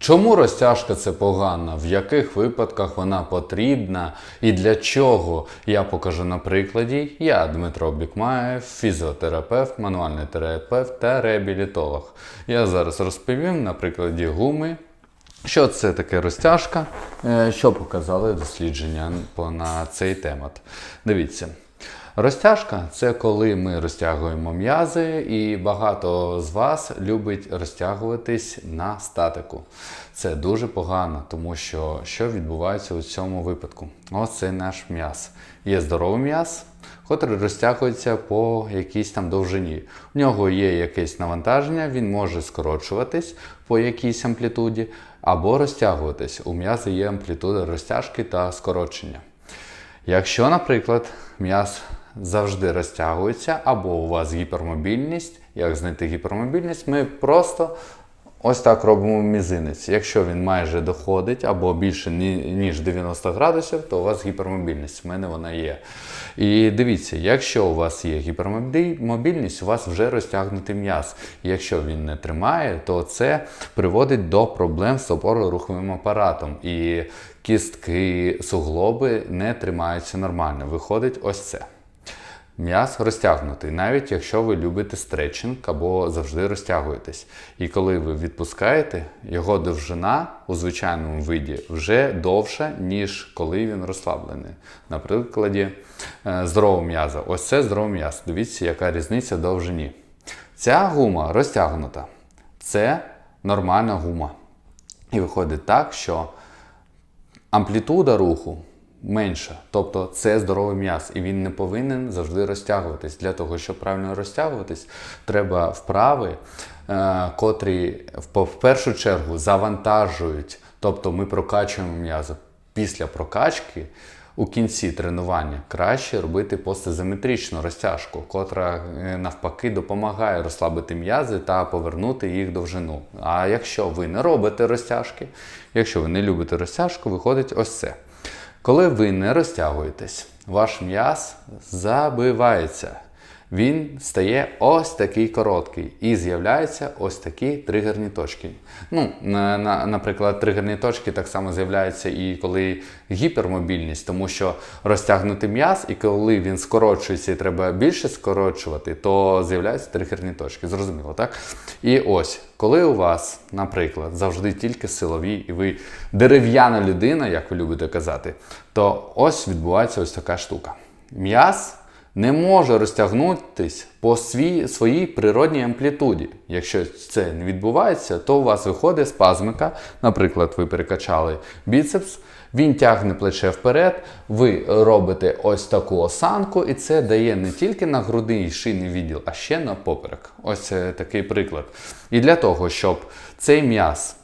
Чому розтяжка це погано? В яких випадках вона потрібна і для чого? Я покажу на прикладі. Я Дмитро Бікмаєв, фізіотерапевт, мануальний терапевт та реабілітолог. Я зараз розповім на прикладі гуми, що це таке розтяжка, е, що показали дослідження на цей темат. Дивіться. Розтяжка це коли ми розтягуємо м'язи, і багато з вас любить розтягуватись на статику. Це дуже погано, тому що що відбувається у цьому випадку? Ось це наш м'яз. Є здоровий м'яз, котрий розтягується по якійсь там довжині. У нього є якесь навантаження, він може скорочуватись по якійсь амплітуді або розтягуватись. У м'яза є амплітуда розтяжки та скорочення. Якщо, наприклад, м'яз завжди розтягується, або у вас гіпермобільність, як знайти гіпермобільність, ми просто ось так робимо мізинець. Якщо він майже доходить або більше ніж 90 градусів, то у вас гіпермобільність. У мене вона є. І дивіться, якщо у вас є гіпермобільність, у вас вже розтягнутий м'яз. Якщо він не тримає, то це приводить до проблем з опорно-руховим апаратом. І кістки, суглоби не тримаються нормально. Виходить ось це. М'яз розтягнутий, навіть якщо ви любите стретчинг або завжди розтягуєтесь. І коли ви відпускаєте, його довжина у звичайному виді вже довша, ніж коли він розслаблений. На прикладі е, здорового м'яза. Ось це здоровий м'яз. Дивіться, яка різниця довжині. Ця гума розтягнута. Це нормальна гума. І виходить так, що амплітуда руху менша. Тобто це здоровий м'яз, і він не повинен завжди розтягуватись. Для того, щоб правильно розтягуватись, треба вправи, е, котрі в, в першу чергу завантажують. Тобто ми прокачуємо м'язи. Після прокачки у кінці тренування краще робити постизометричну розтяжку, котра е, навпаки допомагає розслабити м'язи та повернути їх довжину. А якщо ви не робите розтяжки, якщо ви не любите розтяжку, виходить ось це. Коли ви не розтягуєтесь, ваш м'яз забивається. Він стає ось такий короткий і з'являються ось такі тригерні точки. Ну, на, на, наприклад, тригерні точки так само з'являються і коли гіпермобільність, тому що розтягнутий м'яз, і коли він скорочується і треба більше скорочувати, то з'являються тригерні точки. Зрозуміло, так? І ось, коли у вас, наприклад, завжди тільки силові, і ви дерев'яна людина, як ви любите казати, то ось відбувається ось така штука. М'яз не може розтягнутись по свій, своїй природній амплітуді. Якщо це не відбувається, то у вас виходить спазмика. Наприклад, ви перекачали біцепс, він тягне плече вперед, ви робите ось таку осанку, і це дає не тільки на грудний шийний відділ, а ще на поперек. Ось е, такий приклад. І для того, щоб цей м'яз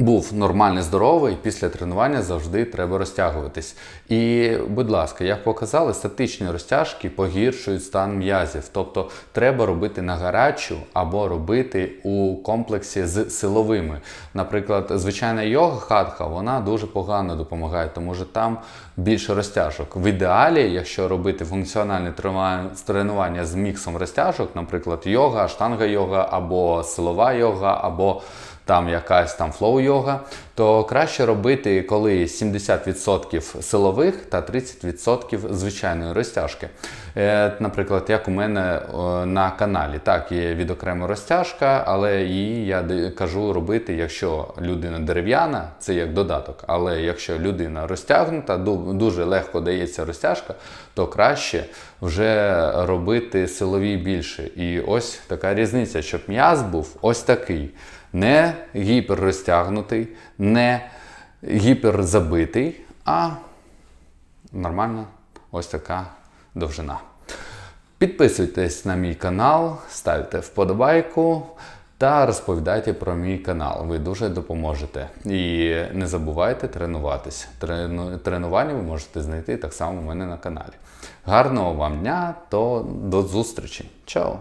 був нормально здоровий, після тренування завжди треба розтягуватись. І, будь ласка, як показали, статичні розтяжки погіршують стан м'язів. Тобто треба робити на гарячу або робити у комплексі з силовими. Наприклад, звичайна йога хатха, вона дуже погано допомагає, тому що там більше розтяжок. В ідеалі, якщо робити функціональне тренування з міксом розтяжок, наприклад, йога, штанга йога або силова йога, або там якась там флоу-йога, то краще робити, коли 70% силових та 30% звичайної розтяжки. Е, наприклад, як у мене на каналі. Так, є відокрема розтяжка, але її я кажу робити, якщо людина дерев'яна, це як додаток. Але якщо людина розтягнута, дуже легко дається розтяжка, то краще вже робити силові більше. І ось така різниця, щоб м'яз був ось такий не гіперрозтягнутий, не гіперзабитий, а нормальна ось така довжина. Підписуйтесь на мій канал, ставте вподобайку та розповідайте про мій канал. Ви дуже допоможете. І не забувайте тренуватись. Трену- Тренування ви можете знайти так само у мене на каналі. Гарного вам дня, то до зустрічі. Чао!